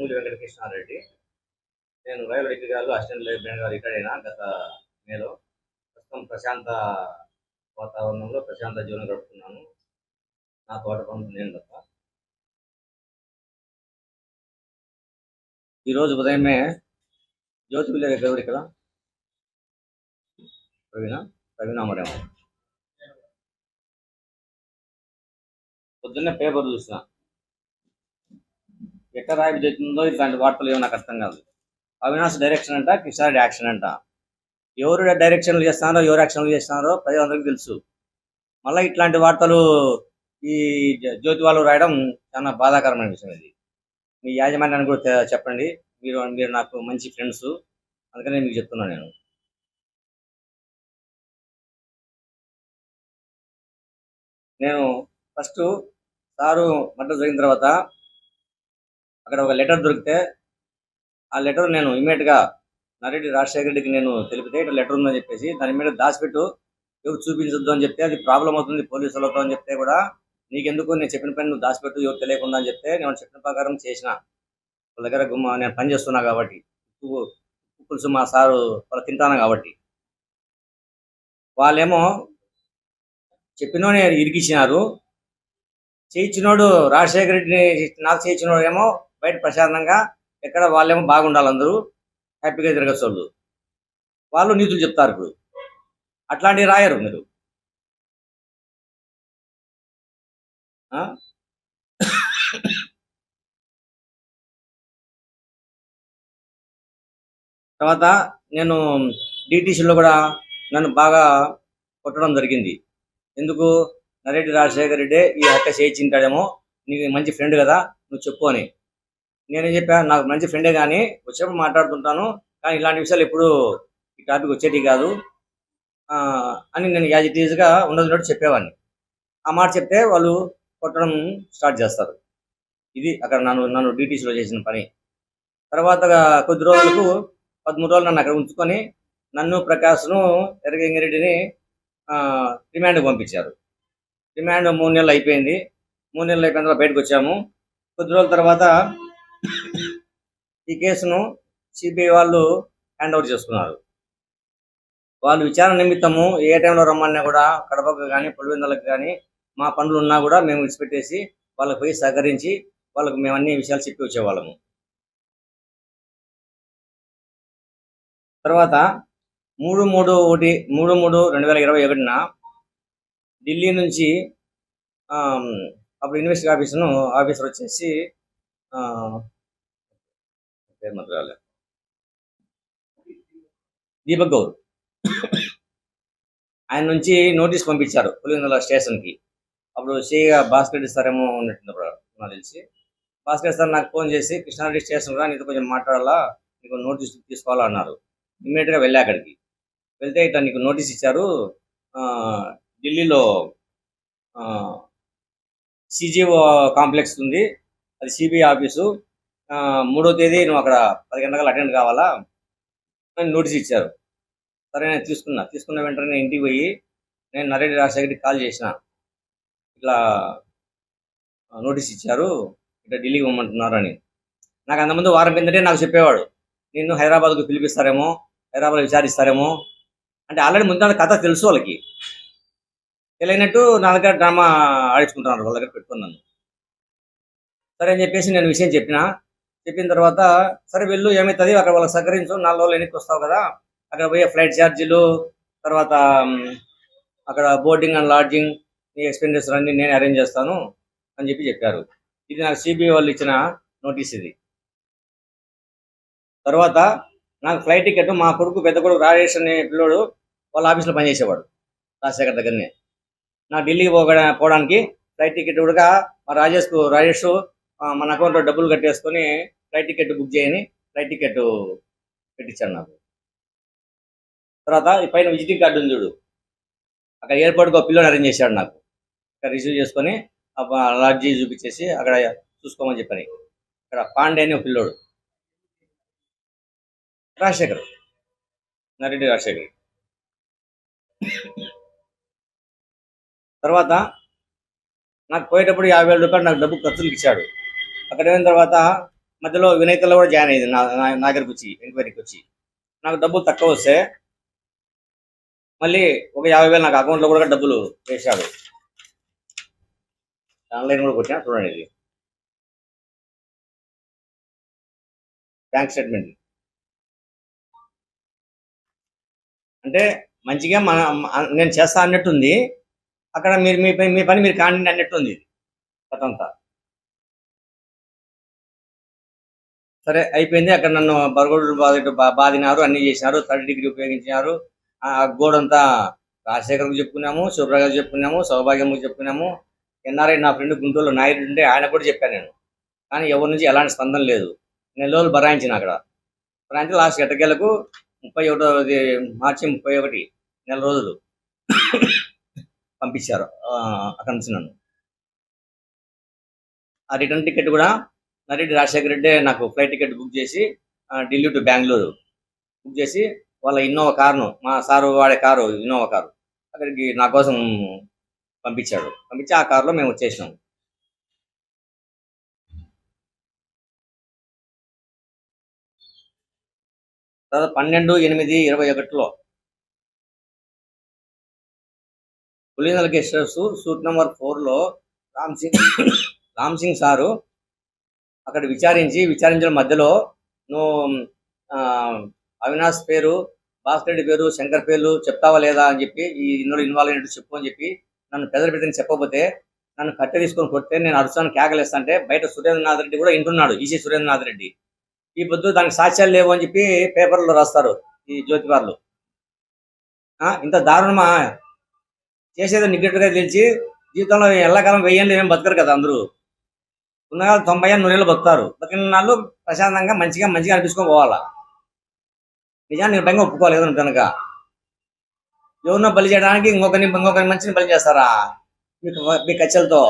మూలి వెంకటకృష్ణారెడ్డి నేను రైలు డిగ్రీ గారు అసిస్టెంట్ లైబ్రరీ గారు అయినా గత మేలో ప్రస్తుతం ప్రశాంత వాతావరణంలో ప్రశాంత జీవనం గడుపుతున్నాను. నా తోట పనులు నేను తప్ప. ఈరోజు ఉదయమే జ్యోతి విలేజ్ ఎవరు ఇక్కడ? ప్రవీణ? ప్రవీణ మరేమో పొద్దున్నే పేపర్ చూసినా. ఎక్కడ రాయి చెప్తుందో ఇట్లాంటి వార్తలు ఏమో నాకు అర్థం కాదు. అవినాష్ డైరెక్షన్ అంట కిషారెడ్డి యాక్షన్ అంట. ఎవరు డైరెక్షన్లు చేస్తున్నారో ఎవరు యాక్షన్లు చేస్తున్నారో ప్రజలందరికీ తెలుసు. మళ్ళీ ఇట్లాంటి వార్తలు ఈ జ్యోతి వాళ్ళు రాయడం చాలా బాధాకరమైన విషయం ఇది. మీ యాజమాన్యాన్ని కూడా చెప్పండి. మీరు మీరు నాకు మంచి ఫ్రెండ్స్ అందుకనే మీకు చెప్తున్నాను నేను. నేను ఫస్ట్ సారు మర్డర్ జరిగిన తర్వాత అక్కడ ఒక లెటర్ దొరికితే ఆ లెటర్ నేను ఇమీడియట్గా నరెడ్డి రాజశేఖర రెడ్డికి నేను తెలిపితే ఇట్లా లెటర్ ఉందని చెప్పేసి దాని మీద దాచిపెట్టు. ఎవరు చూపించొద్దు అని చెప్తే అది ప్రాబ్లం అవుతుంది పోలీసులతో అని చెప్తే కూడా నీకెందుకు నేను చెప్పిన పని నువ్వు దాచిపెట్టు ఎవరు తెలియకుండా అని చెప్తే నేను చెప్పిన ప్రకారం చేసిన. వాళ్ళ దగ్గర గుమ్మ నేను పని చేస్తున్నా కాబట్టి ఉప్పు ఉప్పు పులుసు మా సారు వాళ్ళు తింటాను కాబట్టి. వాళ్ళేమో చెప్పినోనే ఇరికిచ్చినారు. చేయించినోడు రాజశేఖర రెడ్డిని నాకు చేయించినోడు ఏమో బయట ప్రశాంతంగా ఎక్కడ వాళ్ళేమో బాగుండాలి అందరూ హ్యాపీగా తిరగచ్చు వాళ్ళు వాళ్ళు నీతులు చెప్తారు ఇప్పుడు. అట్లాంటివి రాయరు మీరు. ఆ? తర్వాత నేను డిటీసీలో కూడా నన్ను బాగా కొట్టడం జరిగింది. ఎందుకు? నరేటి రాజశేఖర్ రెడ్డి ఈ హత్య చేయించింటాడేమో నీకు మంచి ఫ్రెండ్ కదా నువ్వు చెప్పు అని. నేనేం చెప్పాను నాకు మంచి ఫ్రెండే కానీ వచ్చేప్పుడు మాట్లాడుతుంటాను. కానీ ఇలాంటి విషయాలు ఎప్పుడు ఈ టాపిక్ వచ్చేటి కాదు. ఆ, అని నేను యాజ్ ఇట్ ఈజ్గా ఉండదు చెప్పేవాడిని. ఆ మాట చెప్తే వాళ్ళు కొట్టడం స్టార్ట్ చేస్తారు. ఇది అక్కడ నన్ను నన్ను డిటీసీలో చేసిన పని. తర్వాత కొద్ది రోజులకు పదమూడు రోజులు నన్ను అక్కడ ఉంచుకొని నన్ను ప్రకాష్ను ఎరగంగిరెడ్డిని రిమాండ్కి పంపించారు. రిమాండ్ మూడు నెలలు అయిపోయింది. మూడు నెలలు అయిపోయిన తర్వాత బయటకు వచ్చాము. కొద్ది రోజుల తర్వాత ఈ కేసును సిబిఐ వాళ్ళు హ్యాండ్ ఓవర్ చేసుకున్నారు. వాళ్ళు విచారణ నిమిత్తము ఏ టైంలో రమ్మన్నా కూడా కడపకు కానీ పులివెందులకు కానీ మా పనులు ఉన్నా కూడా మేము విడిచిపెట్టేసి వాళ్ళకి పోయి సహకరించి వాళ్ళకు మేము అన్ని విషయాలు చెప్పి వచ్చేవాళ్ళము. తర్వాత మూడు మూడు ఒకటి మూడు మూడు రెండు వేల ఇరవై ఒకటిన ఢిల్లీ నుంచి అప్పుడు ఇన్వెస్టిగేషన్ ఆఫీసును ఆఫీసర్ వచ్చేసి పేరు మాత్రం రాలే. దీపక్ గౌర్ ఆయన నుంచి నోటీస్ పంపించారు పులివెందుల స్టేషన్కి. అప్పుడు సీగా భాస్కర్ రెడ్డి సార్ ఏమో ఉన్నట్టుంది అప్పుడు నాకు తెలిసి. భాస్కర్ సార్ నాకు ఫోన్ చేసి కృష్ణారెడ్డి స్టేషన్ రా నీతో కొంచెం మాట్లాడాలా? నీకు నోటీస్ తీసుకోవాలా? అన్నారు. ఇమ్మీడియట్గా వెళ్ళా అక్కడికి. వెళ్తే ఇట్లా నీకు నోటీస్ ఇచ్చారు. ఆ, ఢిల్లీలో సిజిఓ కాంప్లెక్స్ ఉంది. అది సిబిఐ ఆఫీసు. ఆ, మూడో తేదీ నువ్వు అక్కడ పది గంటలకు అటెండ్ కావాలా? అని నోటీస్ ఇచ్చారు. సరే నేను తీసుకున్నా. తీసుకున్న వెంటనే నేను ఇంటికి పోయి నేను నరేంద్ర రాజశేఖర్కి కాల్ చేసిన. ఇట్లా నోటీస్ ఇచ్చారు. ఇట్లా ఢిల్లీకి పోమంటున్నారు అని నాకు అంతమంది వారం కిందటే నాకు చెప్పేవాడు. నిన్ను హైదరాబాద్కు పిలిపిస్తారేమో హైదరాబాద్ విచారిస్తారేమో. అంటే ఆల్రెడీ ముందు కథ తెలుసు వాళ్ళకి. తెలియనట్టు నా దగ్గర డ్రామా ఆడించుకుంటున్నారు వాళ్ళ దగ్గర పెట్టుకున్నాను సరే అని చెప్పేసి నేను విషయం చెప్పిన. చెప్పిన తర్వాత సరే వెళ్ళు ఏమవుతుంది అక్కడ వాళ్ళకి సహకరించు నాలుగు రోజులు వెనక్కి వస్తావు కదా. అక్కడ పోయే ఫ్లైట్ ఛార్జీలు తర్వాత అక్కడ బోర్డింగ్ అండ్ లాడ్జింగ్ నీ ఎక్స్పెండిచర్ అన్ని నేను అరేంజ్ చేస్తాను అని చెప్పి చెప్పారు. ఇది నాకు సిబిఐ వాళ్ళు ఇచ్చిన నోటీస్ ఇది. తర్వాత నాకు ఫ్లైట్ టికెట్ మా కొడుకు పెద్ద కొడుకు రాజేష్ అనే పిల్లోడు వాళ్ళ ఆఫీస్లో పనిచేసేవాడు రాజశేఖర్ దగ్గరనే. నా ఢిల్లీకి పోగ పోవడానికి ఫ్లైట్ టికెట్ కూడా మా రాజేష్కు రాజేష్ మన అకౌంట్లో డబ్బులు కట్టేసుకొని ఫ్లైట్ టికెట్ బుక్ చేయని ఫ్లైట్ టికెట్ పెట్టించాను నాకు. తర్వాత ఈ పైన విజిటింగ్ కార్డు ఉంది చూడు. అక్కడ ఎయిర్పోర్ట్కి ఒక పిల్లని అరేంజ్ చేశాడు నాకు. అక్కడ రిసీవ్ చేసుకొని లాడ్జీ చూపించేసి అక్కడ చూసుకోమని చెప్పని. ఇక్కడ పాండే అని ఒక పిల్లోడు. రాజశేఖర్. నరెడ్డి రాజశేఖర్. తర్వాత నాకు పోయేటప్పుడు యాభై వేల రూపాయలు నాకు డబ్బు ఖర్చులకు ఇచ్చాడు. అక్కడ అయిన తర్వాత మధ్యలో వినయతలో కూడా జాయిన్ అయ్యింది నా నా- దగ్గరికి వచ్చి ఎంక్వైరీకి వచ్చి నాకు డబ్బులు తక్కువ వస్తే మళ్ళీ ఒక యాభై వేలు నాకు అకౌంట్లో కూడా డబ్బులు వేశాడు ఆన్లైన్ కూడా కొట్టినా చూడండి ఇది. Bank statement. అంటే మంచిగా మన నేను చేస్తా అన్నట్టుంది. అక్కడ మీరు మీ పని మీ పని మీరు కాండి అన్నట్టుంది. ఇది సరే అయిపోయింది. అక్కడ నన్ను బరగడు బాధ బాధినారు అన్ని చేసినారు. థర్డ్ డిగ్రీ ఉపయోగించినారు. ఆ గోడంతా రాజశేఖర్కు చెప్పుకున్నాము శుభ్రగారు చెప్పుకున్నాము సౌభాగ్యము చెప్పుకున్నాము. ఎన్ఆర్ఐ నా ఫ్రెండ్ గుంటూరులో నాయుడు ఉంటే ఆయన కూడా చెప్పాను నేను. కానీ ఎవరి నుంచి ఎలాంటి స్పందన లేదు. నెల రోజులు బరాయించిన అక్కడ. బరాయించి లాస్ట్ ఎట్టకేలకు ముప్పై ఒకటో మార్చి ముప్పై ఒకటి నెల రోజులు పంపించారు అక్కడ అక్కడి నుంచి నన్ను. ఆ రిటర్న్ టికెట్ కూడా నరెడ్డి రాజశేఖర రెడ్డి నాకు ఫ్లైట్ టికెట్ బుక్ చేసి ఢిల్లీ టు బెంగళూరు బుక్ చేసి వాళ్ళ ఇన్నోవా కారును మా సారు వాడే కారు ఇన్నోవా కారు అక్కడికి నా కోసం పంపించాడు. పంపించి ఆ కారులో మేము వచ్చేసినాము తర్వాత పన్నెండు ఎనిమిది ఇరవై ఒకటిలో పులినల గెస్ట్ హౌస్ సూట్ నెంబర్ ఫోర్లో రామ్ సింగ్ రామ్ సింగ్ సారు అక్కడ విచారించి విచారించిన మధ్యలో నువ్వు ఆ, అవినాష్ పేరు భాస్కర్ రెడ్డి పేరు శంకర్ పేర్లు చెప్తావా లేదా అని చెప్పి ఈ ఇందులో ఇన్వాల్వ్ అయినట్టు చెప్పు అని చెప్పి నన్ను పెద్దలు పెద్దని చెప్పకపోతే నన్ను కట్టె తీసుకొని కొడితే నేను అరుసాను కేకలేస్తా అంటే బయట సురేంద్రనాథ్ రెడ్డి కూడా ఇంటున్నాడు ఈసీ సురేంద్రనాథ్ రెడ్డి. ఈ పొద్దు దానికి సాక్ష్యాలు లేవు అని చెప్పి పేపర్లో రాస్తారు ఈ జ్యోతివార్లు ఆ, ఇంత దారుణమా? చేసేది నిగ్గట్టుగా తెలిసి జీవితంలో ఎల్లకాలం వెయ్యండి ఏం బతకరు కదా అందరూ. ఉన్నగా తొంభై ఏళ్ళు నూరేళ్ళు బతుకుతారు. నాళ్ళు ప్రశాంతంగా మంచిగా మంచిగా అనిపించుకొని పోవాలా? నిజాన్ని నిర్భయంగా ఒప్పుకోవాలి కదా కనుక? ఎవరినో బలి చేయడానికి ఇంకొకరిని ఇంకొకరి మంచిని బలి చేస్తారా? మీకు మీ కచ్చలతో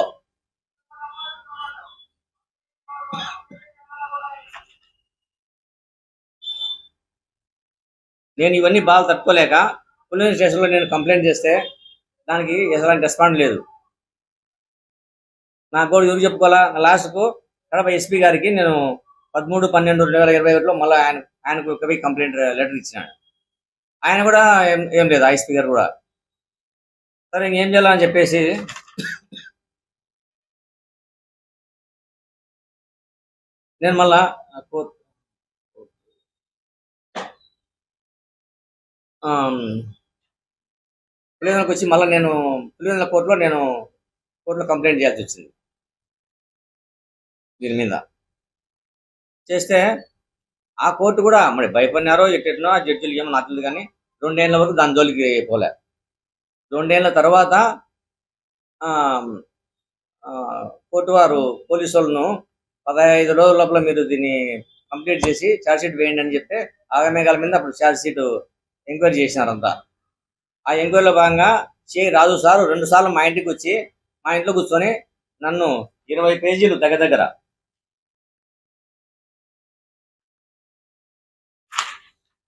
నేను ఇవన్నీ బాగా తట్టుకోలేక పోలీస్ స్టేషన్లో నేను కంప్లైంట్ చేస్తే దానికి ఎలాంటి రెస్పాండ్ లేదు. నా కూడా ఎవరు చెప్పుకోవాలా? నా లాస్ట్కు కడప ఎస్పీ గారికి నేను పదమూడు పన్నెండు రెండు వేల ఇరవై ఒకటిలో మళ్ళీ ఆయన ఆయనకు ఒక కంప్లైంట్ లెటర్ uh, ఇచ్చినాడు. ఆయన కూడా ఏం ఏం లేదు ఆ ఎస్పీ గారు కూడా. సరే ఇంకేం చేయాలని చెప్పేసి నేను మళ్ళా పులివెందులకు వచ్చి మళ్ళీ నేను పులివెందుల కోర్టులో నేను కోర్టులో కంప్లైంట్ చేయాల్సి వచ్చింది. దీని మీద. చేస్తే ఆ కోర్టు కూడా మరి భయపడినారో ఎట్టెట్నో ఆ జడ్జిలు ఏమో నాకు తెలియదు కానీ రెండేళ్ళ వరకు దాని జోలికి పోలే. రెండేళ్ళ తర్వాత ఆ, కోర్టు వారు పోలీసు వాళ్ళను పదహైదు రోజుల లోపల మీరు దీన్ని కంప్లీట్ చేసి ఛార్జ్షీట్ వేయండి అని చెప్తే ఆగమేఘాల మీద అప్పుడు ఛార్జ్షీట్ ఎంక్వైరీ చేసినారంతా. ఆ ఎంక్వైరీలో భాగంగా చే రాజు సారు రెండు సార్లు మా ఇంటికి వచ్చి మా ఇంట్లో కూర్చొని నన్ను ఇరవై పేజీలు దగ్గర దగ్గర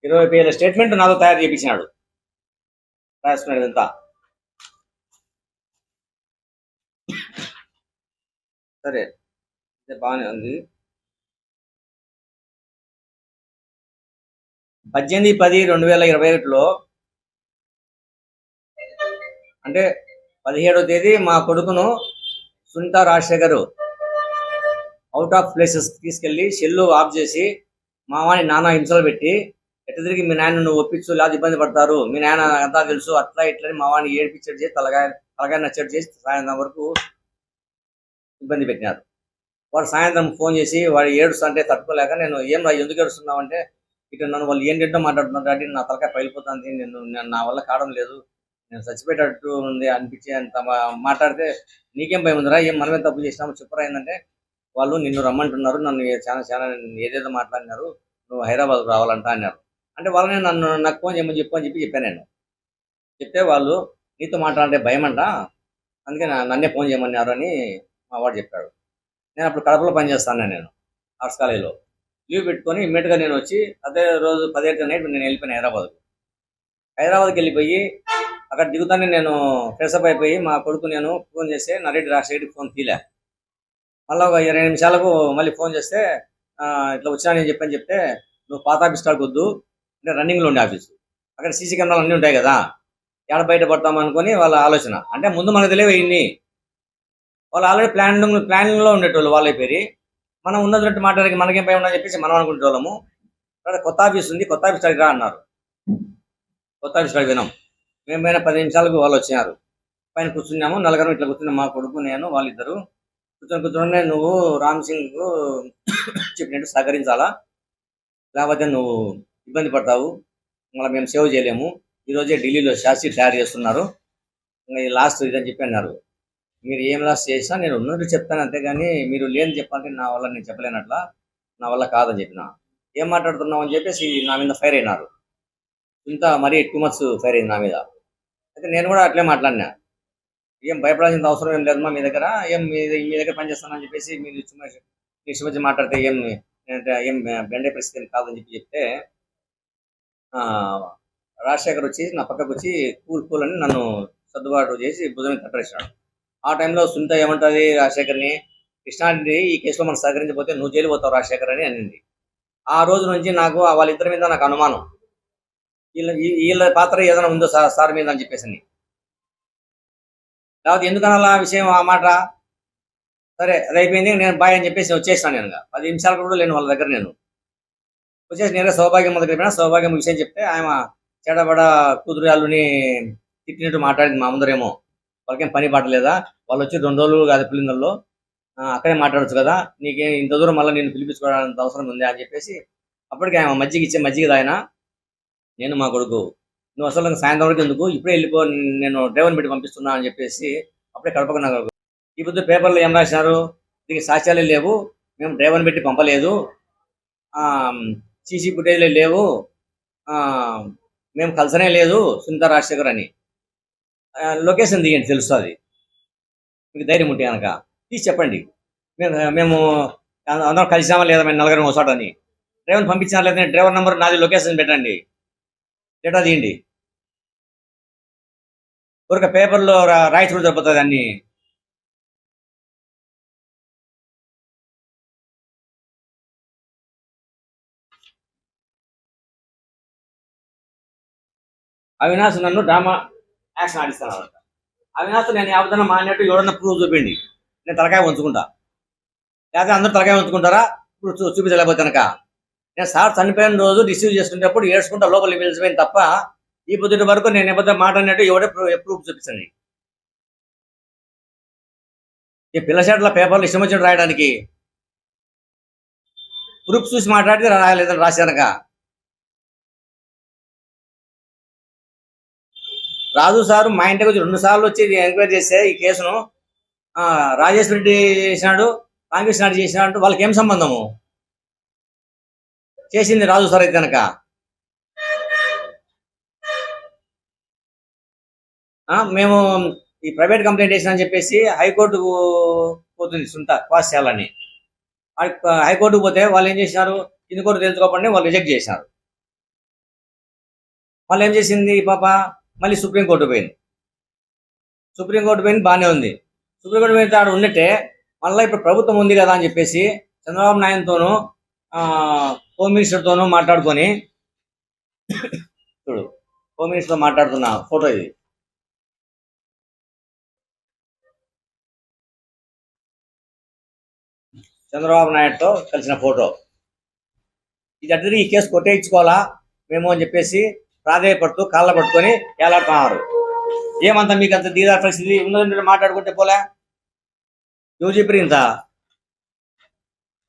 ఇరవై పేజీల స్టేట్మెంట్ నాతో తయారు చేయించినాడు రాసుకున్నాడు ఇదంతా. సరే బాగానే ఉంది. పద్దెనిమిది పది రెండు వేల ఇరవై ఒకటిలో అంటే పదిహేడో తేదీ మా కొడుకును Sunitha Rajasekhar out of places తీసుకెళ్ళి షెల్లు ఆఫ్ చేసి మావాని నానా హింసలు పెట్టి ఎట్ట తిరిగి మీ నాయన నువ్వు ఒప్పించు లేదా ఇబ్బంది పడతారు. మీ నాయన అంతా తెలుసు అట్లా ఇట్లా మా వాడిని ఏడిపించడు చేసి తలగా తలగా నచ్చడు చేసి సాయంత్రం వరకు ఇబ్బంది పెట్టినారు. వాడు సాయంత్రం ఫోన్ చేసి వాడు ఏడుస్తుంటే తట్టుకోలేక నేను ఏం రా ఎందుకు ఏడుస్తున్నావు? అంటే ఇటు నన్ను వాళ్ళు ఏం మాట్లాడుతున్నారు డాడీ నా తలకాయ పగిలిపోతుంది నేను నేను నా వల్ల కావడం లేదు. నేను చచ్చిపోయేటట్టు ఉంది అనిపించే అంత మాట్లాడితే నీకేం భయం ఉందిరా ఏం మనమే తప్పు చేసినామో చెప్పరా ఏంటంటే వాళ్ళు నిన్ను రమ్మంటున్నారు నన్ను చాలా చాలా ఏదేదో మాట్లాడినారు నువ్వు హైదరాబాద్ రావాలంట అన్నారు. అంటే వాళ్ళని నన్ను నాకు ఫోన్ చేయమని చెప్పు అని చెప్పి చెప్పాను నేను. చెప్తే వాళ్ళు నీతో మాట్లాడే భయం అంట అందుకే నా- నన్నే ఫోన్ చేయమన్నారు అని మా వాడు చెప్పాడు. నేను అప్పుడు కడపలో పనిచేస్తాను నేను ఆర్ట్స్ కాలేజీలో. లీవ్ పెట్టుకొని ఇమ్మీడియట్గా నేను వచ్చి అదే రోజు పదిహేడు నైట్ నేను వెళ్ళిపోయాను హైదరాబాద్కు. హైదరాబాద్కి వెళ్ళిపోయి అక్కడ దిగుతానే నేను ఫ్రెషప్ అయిపోయి మా కొడుకు నేను ఫోన్ చేస్తే నరేడి రాజశేఖర్కి ఫోన్ తీలే మళ్ళీ ఒక ఇరవై నిమిషాలకు మళ్ళీ ఫోన్ చేస్తే ఇట్లా వచ్చానని చెప్పని చెప్తే నువ్వు పాత ఆఫీస్ కాడికి వద్దు. అంటే రన్నింగ్లో ఉండే ఆఫీసు అక్కడ సీసీ కెమెరాలు అన్నీ ఉంటాయి కదా. ఎక్కడ బయట పడతాం అనుకొని వాళ్ళ ఆలోచన. అంటే ముందు మనకు తెలియవు ఇన్ని. వాళ్ళు ఆల్రెడీ ప్లానింగ్ ప్లానింగ్లో ఉండేటోళ్ళు వాళ్ళ పేరు. మనం ఉన్నటువంటి మాట్లాడికి మనకేం పై ఉందని చెప్పేసి మనం అనుకుంటోళ్ళము. అక్కడ కొత్త ఆఫీస్ ఉంది కొత్త ఆఫీస్ కాడికి రా అన్నారు. కొత్త ఆఫీస్ కాడికి వినాం మేము పైన పది నిమిషాలకు వాళ్ళు వచ్చినారు. పైన కూర్చున్నాము నలుగురం ఇట్లా కూర్చున్నాం. మా కొడుకు నేను వాళ్ళిద్దరు. కూర్చొని కూర్చొని నువ్వు రామ్ సింగ్ చెప్పినట్టు సహకరించాలా? లేకపోతే నువ్వు ఇబ్బంది పడతావు మళ్ళీ మేము సేవ్ చేయలేము ఈరోజే ఢిల్లీలో శాస్త్రి తయారు చేస్తున్నారు ఇంకా ఇది లాస్ట్ ఇదని చెప్పి అన్నారు మీరు ఏం లాస్ట్ చేసినా నేను ఉన్నట్టు చెప్తాను అంతేగాని మీరు లేని చెప్పాలంటే నా వల్ల నేను చెప్పలేనట్లా నా వల్ల కాదని చెప్పిన ఏం మాట్లాడుతున్నావు అని చెప్పేసి నా మీద ఫైర్ అయినారు ఇంత మరీ టూ మచ్ ఫైర్ అయింది నా మీద అయితే నేను కూడా అట్లే మాట్లాడినా ఏం భయపడాల్సిన అవసరం ఏం లేదమ్మా మీ దగ్గర ఏం మీ మీ దగ్గర పనిచేస్తానని చెప్పేసి మీరు ఇష్టం మీ ఇష్టం వచ్చి మాట్లాడితే ఏం ఏం బెండే పరిస్థితి కాదని చెప్పి చెప్తే రాజశేఖర్ వచ్చి నా పక్కకు వచ్చి కూల్ కూల్ అని నన్ను సర్దుబాటు చేసి భుజం మీద ఆ టైంలో సునీత ఏమంటుంది రాజశేఖర్ని కృష్ణారెడ్డి ఈ కేసులో మనం సహకరించకపోతే నువ్వు జైలు పోతావు రాజశేఖర్ అని అనింది. ఆ రోజు నుంచి నాకు వాళ్ళిద్దరి మీద నాకు అనుమానం. వీళ్ళ వీళ్ళ పాత్ర ఏదైనా ఉందో సార్ సార్ మీద అని చెప్పేసి అని. లేకపోతే ఎందుకనాల ఆ విషయం ఆ మాట సరే అది అయిపోయింది నేను బాయ్ అని చెప్పేసి వచ్చేసాను నేను పది నిమిషాలు కూడా లేను వాళ్ళ దగ్గర నేను. వచ్చేసి నేనే సౌభాగ్యం దగ్గర పోయినా సౌభాగ్యం విషయం చెప్తే ఆమె చెడబడ కూతురు తిట్టినట్టు మాట్లాడింది మా ముందరేమో. వాళ్ళకేం పని పాటలేదా వాళ్ళు వచ్చి రెండు రోజులు కాదు పిల్లల్లో. అక్కడే మాట్లాడొచ్చు కదా. నీకేం ఇంత దూరం మళ్ళీ నేను పిలిపించుకోవడానికి అవసరం ఉంది అని చెప్పేసి అప్పటికి ఆమె మజ్జిగ ఇచ్చే మజ్జిగ ఆయన నేను మా కొడుకు. నువ్వు అసలు సాయంత్రం వరకు ఎందుకు? ఇప్పుడే వెళ్ళిపో నేను డ్రైవర్ని పెట్టి పంపిస్తున్నా అని చెప్పేసి అప్పుడే కడపకున్నా కొడుకు. ఈ పొద్దు పేపర్లో ఏం రాసినారు? దీనికి సాక్ష్యాలు లేవు. మేము డ్రైవర్ని పెట్టి పంపలేదు. సీసీ ఫుటేజ్లే లేవు. మేము కలిసనే లేదు సునీత రాజశేఖర్ అని. లొకేషన్ దిగండి తెలుస్తుంది. మీకు ధైర్యం ఉంటే కనుక తీసి చెప్పండి. మేము మేము అందరం కలిసామా లేదా మేము నలుగురం వస్తాడని డ్రైవర్ని పంపించినా లేదా డ్రైవర్ నెంబర్ నాది లొకేషన్ పెట్టండి. డేటా తీయండి ఒక పేపర్లో రా- దొరుకుతుంది అన్నీ అన్ని. అవినాష్ నన్ను డ్రామా యాక్షన్ ఆడిస్తాను అవినాష్ నేను ఎవరిదన్నా మానేట్టు ఎవడన్నా ప్రూవ్ చూపిండి నేను తలకాయ ఉంచుకుంటా లేకపోతే అందరూ తలకాయ ఉంచుకుంటారా ఇప్పుడు చూపించలేకపోతే కనుక. నేను సార్ చనిపోయిన రోజు రిసీవ్ చేసుకునేటప్పుడు ఏడ్చుకుంటా లోపలికి వెళ్ళిపోయింది తప్ప ఈ పొద్దుటి వరకు నేను ఎప్పుడు మాట అన్నట్టు ఎవడే ప్రూఫ్ చూపించండి. ఈ పిల్ల పేపర్లు ఇష్టం వచ్చినట్టు రాయడానికి. ప్రూఫ్ చూసి మాట్లాడితే రాయలేదని రాశానక రాజు సారు మా ఇంటికి వచ్చి రెండు సార్లు వచ్చి ఎంక్వైరీ చేస్తే ఈ కేసును రాజేశ్వర రెడ్డి చేసినాడు రామకృష్ణ రెడ్డి చేసినాడు వాళ్ళకి ఏం సంబంధము? చేసింది రాజు సార్ అయితే కనుక మేము ఈ ప్రైవేట్ కంప్లైంట్ చేసినా అని చెప్పేసి హైకోర్టుకు పోతుంది సుంట క్వాస్ చేయాలని హైకోర్టుకు పోతే వాళ్ళు ఏం చేసినారు? కింది కోర్టు తెలుసుకోకుండా వాళ్ళు రిజెక్ట్ చేసినారు. వాళ్ళు ఏం చేసింది పాప? మళ్ళీ సుప్రీంకోర్టు పోయింది. సుప్రీంకోర్టు పోయింది బాగానే ఉంది. సుప్రీంకోర్టు పోయిన తాడు ఉన్నట్టే మళ్ళీ ఇప్పుడు ప్రభుత్వం ఉంది కదా అని చెప్పేసి చంద్రబాబు నాయుడుతోనూ హోమ్ మినిస్టర్తోనూ మాట్లాడుకొని చూడు హోమ్ మినిస్టర్తో మాట్లాడుతున్న ఫోటో ఇది. చంద్రబాబు నాయుడుతో కలిసిన ఫోటో. ఇది అట్లా ఈ కేసు కొట్టేయించుకోవాలా మేము అని చెప్పేసి ప్రాధాయపడుతూ కాళ్ళ పట్టుకొని ఏలాడుతున్నారు. ఏమంత మీకు అంత దీదా పరిస్థితి ఉన్నదంటే మాట్లాడుకుంటే పోలే. నువ్వు చెప్పి ఇంత.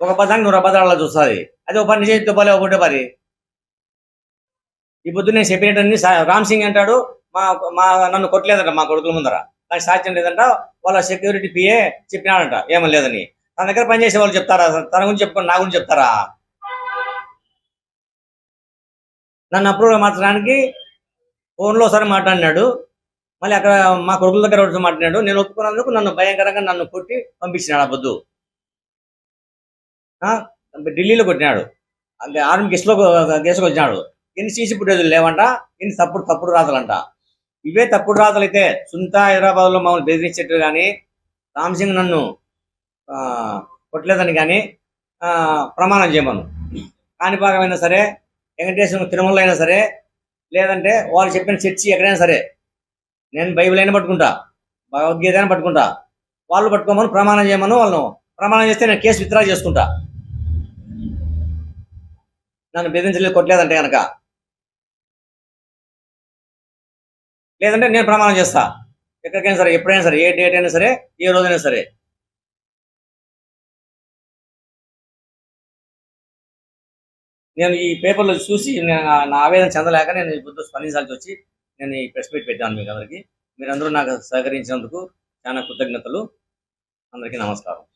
ఒక పదానికి నూరు అబద్ధాలలో చూస్తుంది. అది ఒక పని చేస్తే పోలే ఒకటే పని. ఈ పొద్దు నేను చెప్పినట్టన్ని రామ్ సింగ్ అంటాడు మా మా నన్ను కొట్టలేదంట మా కొడుకుల ముందర. నాకు సాక్ష్యం లేదంట వాళ్ళ సెక్యూరిటీ పిఏ చెప్పినాడంట. ఏమని లేదని. తన దగ్గర పనిచేసే వాళ్ళు చెప్తారా? తన గురించి చెప్పుకొని నా గురించి చెప్తారా? నన్ను అప్రూవ్ మార్చడానికి ఫోన్లో ఒకసారి మాట్లాడినాడు. మళ్ళీ అక్కడ మా కొడుకుల దగ్గర ఒకటి మాట్లాడినాడు. నేను ఒప్పుకున్నందుకు నన్ను భయంకరంగా నన్ను కొట్టి పంపించినాడు ఆ ఆ, ఢిల్లీలో కొట్టినాడు. ఆర్మీ గెస్ట్లో గెస్ట్కి వచ్చినాడు ఎన్ని సీసీ ఫుటేజ్లు లేవంట ఎన్ని తప్పుడు తప్పుడు రాతలంట. ఇవే తప్పుడు రాతలు అయితే సుంతా హైదరాబాద్లో మమ్మల్ని బెదిరించేట్టు కానీ రామ్ సింగ్ నన్ను ఆ, కొట్టలేదని కానీ ఆ, ప్రమాణం చేయమను. కాణిపాకమైనా సరే వెంకటేశ్వర తిరుమల అయినా సరే లేదంటే వాళ్ళు చెప్పిన చర్చి ఎక్కడైనా సరే నేను బైబిల్ అయినా పట్టుకుంటా భగవద్గీత అయినా పట్టుకుంటా వాళ్ళు పట్టుకోమని ప్రమాణం చేయమను వాళ్ళను ప్రమాణం చేస్తే నేను కేసు విత్డ్రా చేసుకుంటా. నన్ను బెదిరించలేదు కొట్టలేదంటే కనుక లేదంటే నేను ప్రమాణం చేస్తా. ఎక్కడికైనా సరే ఎప్పుడైనా సరే ఏ డేట్ అయినా సరే ఏ రోజైనా సరే. నేను ఈ పేపర్లో చూసి నేను నా- ఆవేదన చెందలేక నేను ఈ స్పందించాల్సి వచ్చి నేను ఈ ప్రెస్ మీట్ పెట్టాను మీకు అందరికీ. మీరందరూ నాకు సహకరించినందుకు చాలా కృతజ్ఞతలు. అందరికీ నమస్కారం.